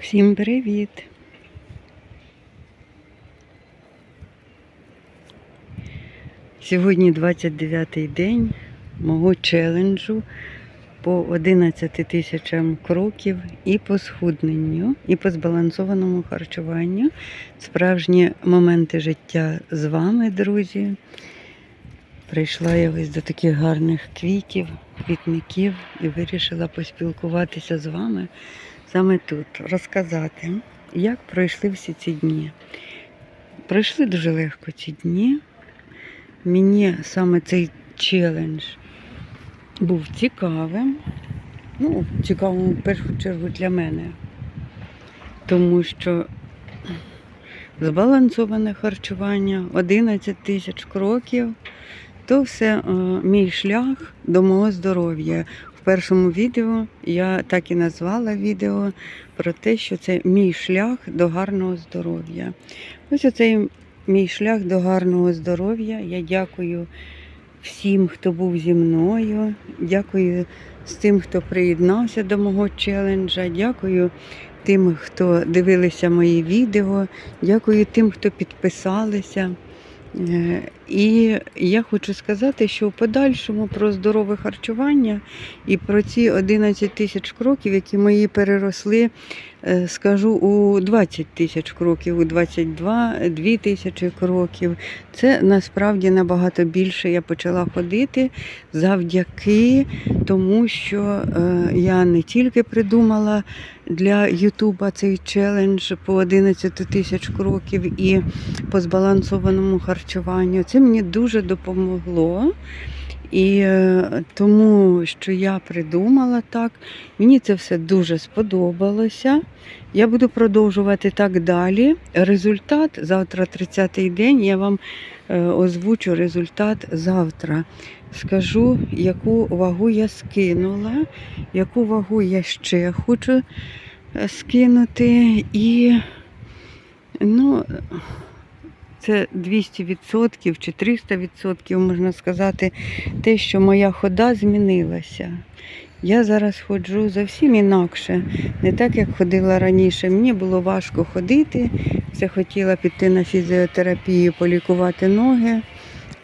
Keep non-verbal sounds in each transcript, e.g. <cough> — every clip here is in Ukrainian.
Всім привіт! Сьогодні 29-й день мого челенджу по 11 тисячам кроків і по схудненню, і по збалансованому харчуванню. Справжні моменти життя з вами, друзі. Прийшла я ось до таких гарних квітів, квітників і вирішила поспілкуватися з вами саме тут, розказати, як пройшли всі ці дні. Пройшли дуже легко ці дні. Мені саме цей челендж був цікавим. Ну, цікавим в першу чергу для мене. Тому що збалансоване харчування, 11 тисяч кроків, то все е, мій шлях до мого здоров'я. Першому відео я так і назвала відео про те, що це мій шлях до гарного здоров'я. Ось оцей мій шлях до гарного здоров'я. Я дякую всім, хто був зі мною. Дякую з тим, хто приєднався до мого челенджа. Дякую тим, хто дивилися мої відео. Дякую тим, хто підписалися. І я хочу сказати, що в подальшому про здорове харчування і про ці 11 тисяч кроків, які мої переросли, е, скажу у 20 тисяч кроків, у 22, 2 тисячі кроків. Це насправді набагато більше я почала ходити завдяки тому, що е, я не тільки придумала для Ютуба цей челендж по 11 тисяч кроків і по збалансованому харчуванню. Це мені дуже допомогло. І е, тому, що я придумала так, мені це все дуже сподобалося. Я буду продовжувати так далі. Результат завтра 30-й день. Я вам е, озвучу результат завтра. Скажу, яку вагу я скинула, яку вагу я ще хочу е, скинути. І ну, це 200% чи 300% можна сказати, те, що моя хода змінилася. Я зараз ходжу зовсім інакше, не так, як ходила раніше. Мені було важко ходити, все хотіла піти на фізіотерапію, полікувати ноги,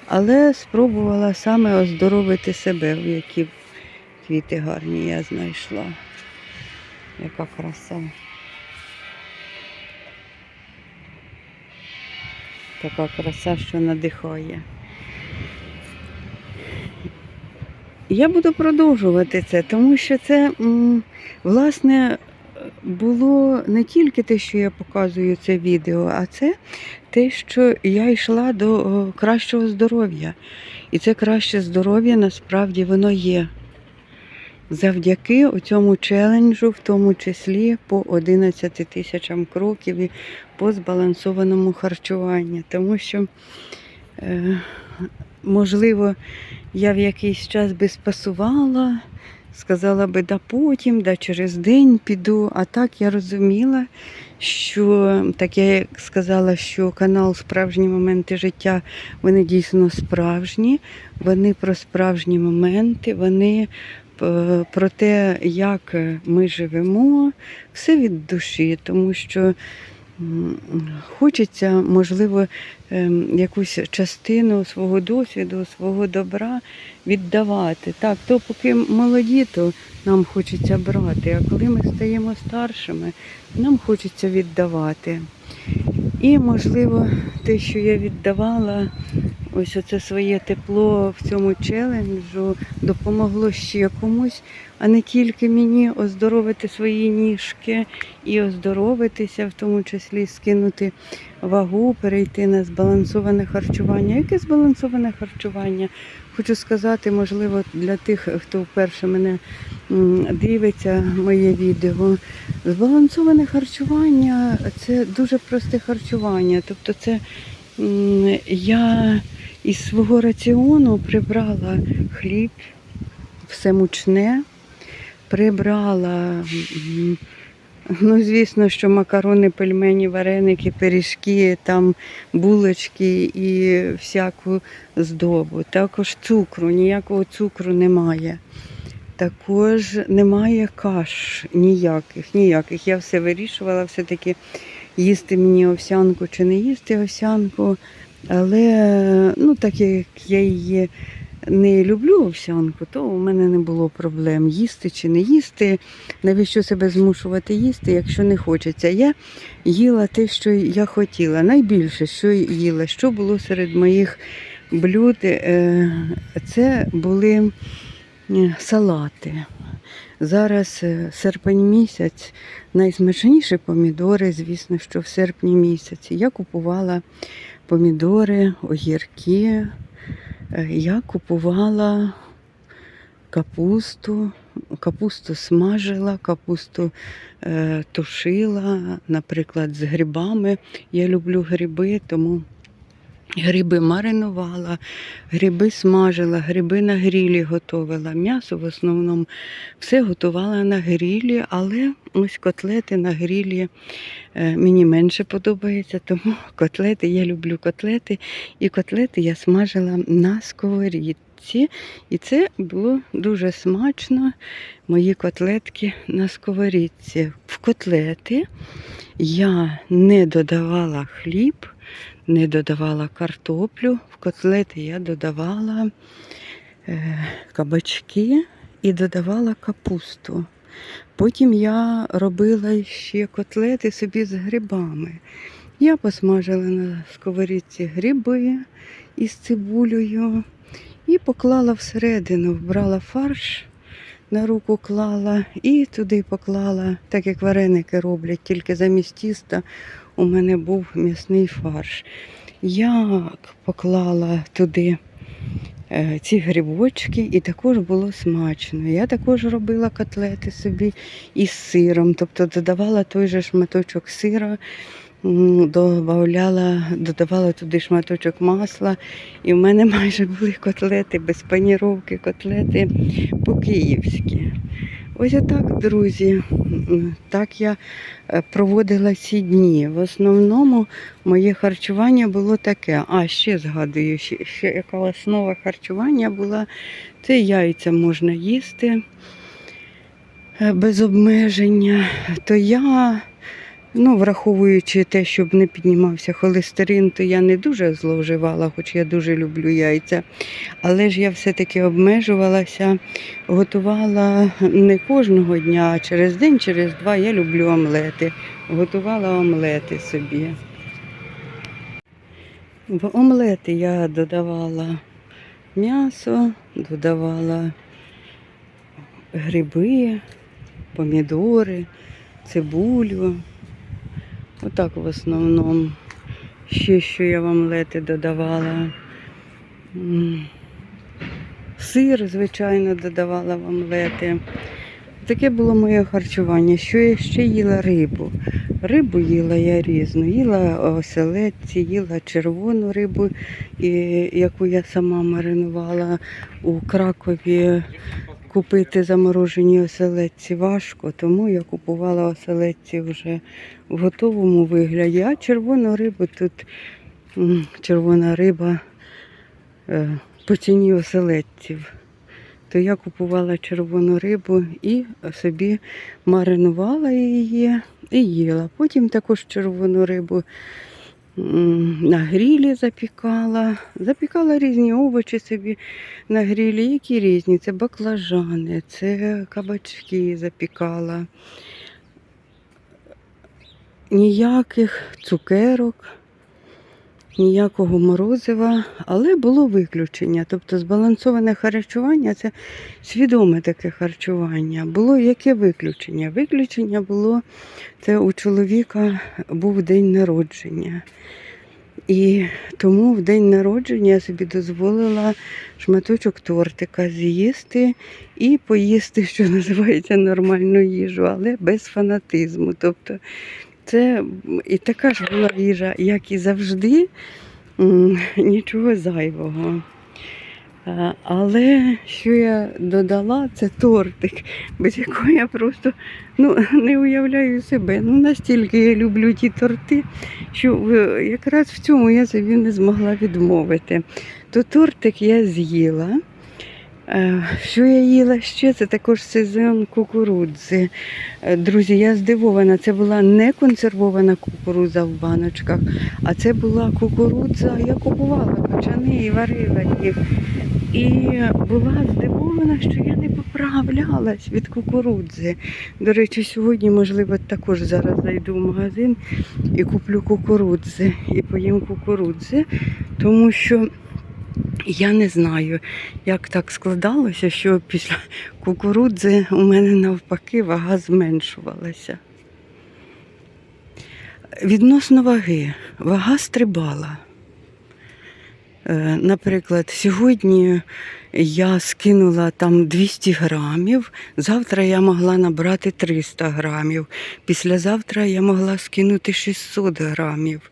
але спробувала саме оздоровити себе, в які квіти гарні я знайшла. Яка краса. Така краса, що надихає. Я буду продовжувати це, тому що це, власне, було не тільки те, що я показую це відео, а це те, що я йшла до кращого здоров'я. І це краще здоров'я насправді воно є. Завдяки цьому челенджу, в тому числі по 11 тисячам кроків і по збалансованому харчуванню. Тому що, е, можливо, я в якийсь час би спасувала, сказала би, да потім, да через день піду. А так я розуміла, що так я сказала, що канал Справжні моменти життя вони дійсно справжні, вони про справжні моменти, вони про те, як ми живемо, все від душі, тому що хочеться, можливо, ем, якусь частину свого досвіду, свого добра віддавати. Так, то поки молоді, то нам хочеться брати, а коли ми стаємо старшими, нам хочеться віддавати. І, можливо, те, що я віддавала, ось оце своє тепло в цьому челенджу допомогло ще комусь, а не тільки мені оздоровити свої ніжки і оздоровитися, в тому числі скинути вагу, перейти на збалансоване харчування. Яке збалансоване харчування? Хочу сказати, можливо, для тих, хто вперше мене дивиться, моє відео. Збалансоване харчування це дуже просте харчування. Тобто, це я із свого раціону прибрала хліб, все мучне, прибрала. Ну, звісно, що макарони, пельмені, вареники, пиріжки, там булочки і всяку здобу. Також цукру, ніякого цукру немає. також немає каш ніяких, ніяких. Я все вирішувала все-таки їсти мені овсянку чи не їсти овсянку. Але ну, так як я її не люблю овсянку, то у мене не було проблем їсти чи не їсти. Навіщо себе змушувати їсти, якщо не хочеться. Я їла те, що я хотіла. Найбільше, що їла, що було серед моїх блюд, е, це були е, салати. Зараз е, серпень місяць, найсмачніші помідори, звісно, що в серпні місяці. Я купувала помідори, огірки, е, я купувала капусту, капусту смажила, капусту е, тушила, наприклад, з грибами. Я люблю гриби, тому гриби маринувала, гриби смажила, гриби на грілі готувала. М'ясо в основному все готувала на грілі, але ось котлети на грілі е, мені менше подобається, тому <laughs> котлети, я люблю котлети, і котлети я смажила на сковорідці. І це було дуже смачно. Мої котлетки на сковорідці. В котлети я не додавала хліб, не додавала картоплю. В котлети я додавала е, кабачки і додавала капусту. Потім я робила ще котлети собі з грибами. Я посмажила на сковорідці гриби із цибулею і поклала всередину, вбрала фарш, на руку клала і туди поклала, так як вареники роблять, тільки замість тіста у мене був м'ясний фарш. Я поклала туди е, ці грибочки, і також було смачно. Я також робила котлети собі із сиром, тобто додавала той же шматочок сира, добавляла, додавала туди шматочок масла, і в мене <laughs> майже були котлети без паніровки, котлети по-київськи. Ось отак, друзі, так я е, проводила ці дні. В основному моє харчування було таке. А ще згадую, ще, ще яка основа харчування була. Це яйця можна їсти е, без обмеження. То я, ну, враховуючи те, щоб не піднімався холестерин, то я не дуже зловживала, хоч я дуже люблю яйця. Але ж я все-таки обмежувалася, готувала не кожного дня, а через день, через два я люблю омлети. Готувала омлети собі. В омлети я додавала м'ясо, додавала гриби, помідори, цибулю. Отак в основному. Ще що я в омлети додавала. Сир, звичайно, додавала в омлети. Таке було моє харчування. Що я ще їла рибу. Рибу їла я різну. Їла оселедці, їла червону рибу, яку я сама маринувала у Кракові. Купити заморожені оселедці важко, тому я купувала оселедці вже в готовому вигляді. А червону рибу тут червона риба е, по ціні оселедців. То я купувала червону рибу і собі маринувала її і їла. Потім також червону рибу на грілі запікала. Запікала різні овочі собі на грілі, які різні. Це баклажани, це кабачки запікала. Ніяких цукерок, ніякого морозива, але було виключення. Тобто збалансоване харчування це свідоме таке харчування. Було яке виключення? Виключення було це у чоловіка був день народження. І тому в день народження я собі дозволила шматочок тортика з'їсти і поїсти, що <laughs> називається нормальну їжу, але без фанатизму. Тобто це і така ж була їжа, як і завжди, нічого зайвого. Але що я додала, це тортик, без якого я просто ну, не уявляю себе. Ну, настільки я люблю ті торти, що якраз в цьому я собі не змогла відмовити. То тортик я з'їла. Е, Що я їла ще? Це також сезон кукурудзи. Е, Друзі, я здивована, це була не консервована кукурудза в баночках, а це була кукурудза, я купувала качани і варила їх. І була здивована, що я не поправлялась від кукурудзи. До речі, сьогодні, можливо, також зараз зайду в магазин і куплю кукурудзи і поїм кукурудзи, тому що я не знаю, як так складалося, що після кукурудзи у мене навпаки вага зменшувалася. Відносно ваги, вага стрибала. Е, Наприклад, сьогодні я скинула там 200 грамів, завтра я могла набрати 300 грамів, післязавтра я могла скинути 600 грамів.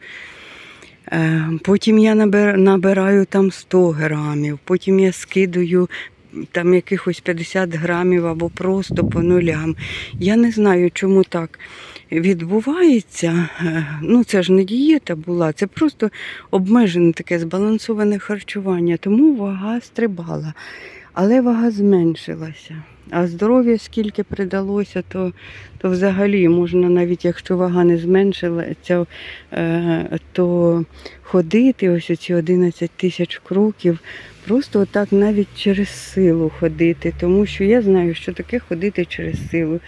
Е, Потім я набираю там 100 грамів, потім я скидаю там якихось 50 грамів або просто по нулям. Я не знаю, чому так відбувається. Е, Ну, це ж не дієта була, це просто обмежене таке збалансоване харчування, тому вага стрибала, але вага зменшилася. А здоров'я скільки придалося, то, то взагалі можна, навіть якщо вага не зменшилася, е, то ходити ось оці 11 тисяч кроків, просто отак навіть через силу ходити, тому що я знаю, що таке ходити через силу,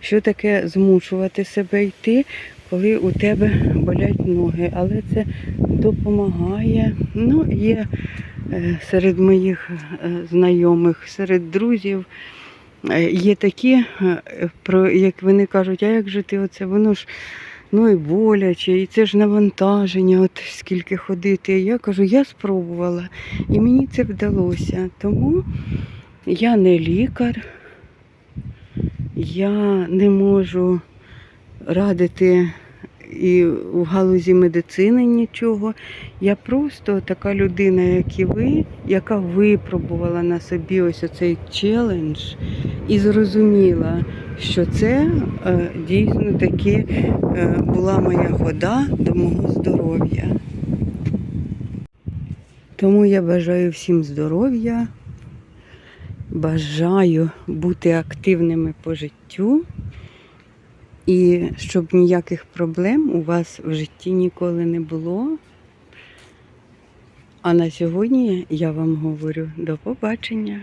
що таке змушувати себе йти, коли у тебе болять ноги. Але це допомагає. Ну, є е, серед моїх е, знайомих, серед друзів. Е, Є такі, е, про як вони кажуть, а як же ти оце? Воно ж ну і боляче, і це ж навантаження, от скільки ходити. Я кажу, я спробувала, і мені це вдалося. Тому я не лікар, я не можу радити і в галузі медицини нічого. Я просто така людина, як і ви, яка випробувала на собі ось оцей челендж і зрозуміла, що це е, дійсно таки е, була моя хода до мого здоров'я. Тому я бажаю всім здоров'я, бажаю бути активними по життю і щоб ніяких проблем у вас в житті ніколи не було. А на сьогодні я вам говорю до побачення.